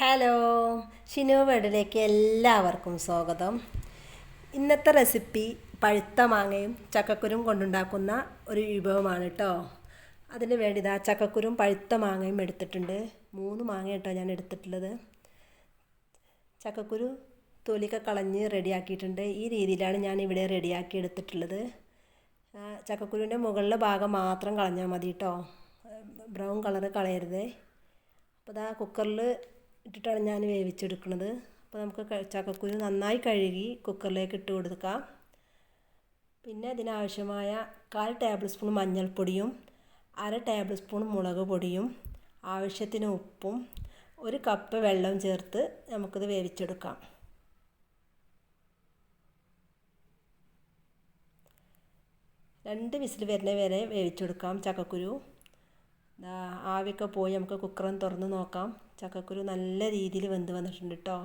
Hello Shinu വീടിലേക്ക് എല്ലാവർക്കും സ്വാഗതം. ഇന്നത്തെ റെസിപ്പി പഴുത്ത മാങ്ങയും ചക്കക്കുരും കൊണ്ടുണ്ടാക്കുന്ന ഒരു വിഭവമാണ് കേട്ടോ അതിന് വേണ്ടി ഇതാ ചക്കക്കുരും പഴുത്ത മാങ്ങയും എടുത്തിട്ടുണ്ട്. മൂന്ന് മാങ്ങ കേട്ടോ ഞാൻ എടുത്തിട്ടുള്ളത്. ചക്കക്കുരു തൊലിക്കെ കളഞ്ഞ് റെഡിയാക്കിയിട്ടുണ്ട്. ഈ രീതിയിലാണ് ഞാൻ ഇവിടെ റെഡിയാക്കി എടുത്തിട്ടുള്ളത്. ചക്കക്കുരുവിന്റെ മുകളിലെ ഭാഗം മാത്രം കളഞ്ഞാൽ മതി കേട്ടോ ബ്രൗൺ കളറ് കളയരുത്. അപ്പോൾ ഇതാ കുക്കറിൽ ഇട്ടിട്ടാണ് ഞാൻ വേവിച്ചെടുക്കുന്നത്. അപ്പോൾ നമുക്ക് ചക്കക്കുരു നന്നായി കഴുകി കുക്കറിലേക്ക് ഇട്ട് കൊടുക്കാം. പിന്നെ ഇതിനാവശ്യമായ കാൽ ടേബിൾ സ്പൂൺ മഞ്ഞൾപ്പൊടിയും അര ടേബിൾ സ്പൂൺ മുളക് പൊടിയും ആവശ്യത്തിന് ഉപ്പും ഒരു കപ്പ് വെള്ളം ചേർത്ത് നമുക്കിത് വേവിച്ചെടുക്കാം. രണ്ട് വിസിൽ വരുന്ന വരെ വേവിച്ചെടുക്കാം ചക്കക്കുരു. ആവിയൊക്കെ പോയി നമുക്ക് കുക്കറും തുറന്ന് നോക്കാം. ചക്കക്കുരു നല്ല രീതിയിൽ വെന്ത് വന്നിട്ടുണ്ട് കേട്ടോ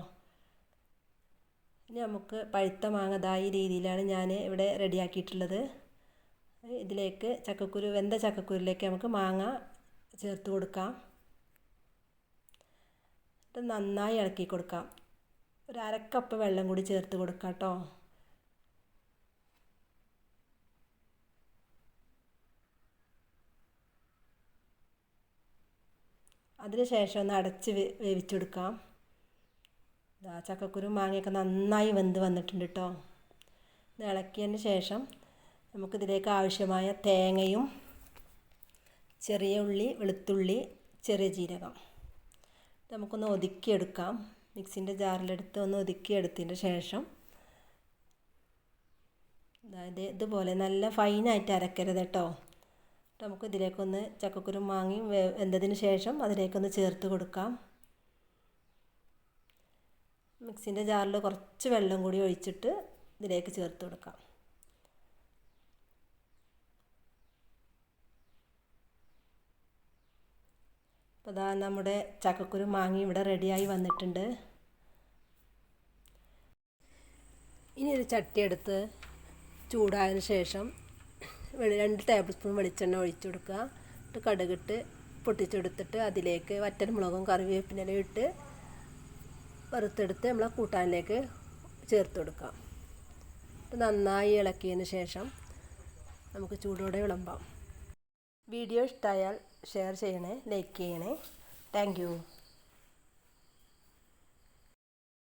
ഇനി നമുക്ക് പഴുത്ത മാങ്ങ ദാ രീതിയിലാണ് ഞാൻ ഇവിടെ റെഡിയാക്കിയിട്ടുള്ളത്. ഇതിലേക്ക് ചക്കക്കുരു വെന്ത ചക്കക്കുരുലേക്ക് നമുക്ക് മാങ്ങ ചേർത്ത് കൊടുക്കാം. നന്നായി ഇളക്കി കൊടുക്കാം. ഒരു അരക്കപ്പ് വെള്ളം കൂടി ചേർത്ത് കൊടുക്കാം കേട്ടോ അതിന് ശേഷം ഒന്ന് അടച്ച് വേവിച്ചെടുക്കാം. ആ ചക്കക്കുരു മാങ്ങയൊക്കെ നന്നായി വെന്ത് വന്നിട്ടുണ്ട് കേട്ടോ ഇത് ഇളക്കിയതിന് ശേഷം നമുക്കിതിലേക്ക് ആവശ്യമായ തേങ്ങയും ചെറിയ ഉള്ളി വെളുത്തുള്ളി ചെറിയ ജീരകം നമുക്കൊന്ന് ഒതുക്കിയെടുക്കാം. മിക്സിന്റെ ജാറിലെടുത്ത് ഒന്ന് ഒതുക്കിയെടുത്തതിന് ശേഷം അതായത് ഇതുപോലെ നല്ല ഫൈനായിട്ട് അരക്കരുത് കേട്ടോ നമുക്ക് ഇതിലേക്കൊന്ന് ചക്കക്കുരു മാങ്ങയും വെന്തതിന് ശേഷം അതിലേക്കൊന്ന് ചേർത്ത് കൊടുക്കാം. മിക്സിന്റെ ജാറിൽ കുറച്ച് വെള്ളം കൂടി ഒഴിച്ചിട്ട് ഇതിലേക്ക് ചേർത്ത് കൊടുക്കാം. അപ്പോൾ ഇതാ നമ്മുടെ ചക്കക്കുരു മാങ്ങി ഇവിടെ റെഡിയായി വന്നിട്ടുണ്ട്. ഇനി ഒരു ചട്ടി എടുത്ത് ചൂടായതിന് ശേഷം രണ്ട് ടേബിൾ സ്പൂൺ വെളിച്ചെണ്ണ ഒഴിച്ചു കൊടുക്കുക. എന്നിട്ട് കടുകിട്ട് പൊട്ടിച്ചെടുത്തിട്ട് അതിലേക്ക് വറ്റൽമുളകും കറിവേപ്പിനെല്ലാം ഇട്ട് വറുത്തെടുത്ത് നമ്മളെ കൂട്ടാനിലേക്ക് ചേർത്ത് കൊടുക്കാം നന്നായി ഇളക്കിയതിന് ശേഷം നമുക്ക് ചൂടോടെ വിളമ്പാം. വീഡിയോ ഇഷ്ടമായാൽ ഷെയർ ചെയ്യണേ ലൈക്ക് ചെയ്യണേ. താങ്ക്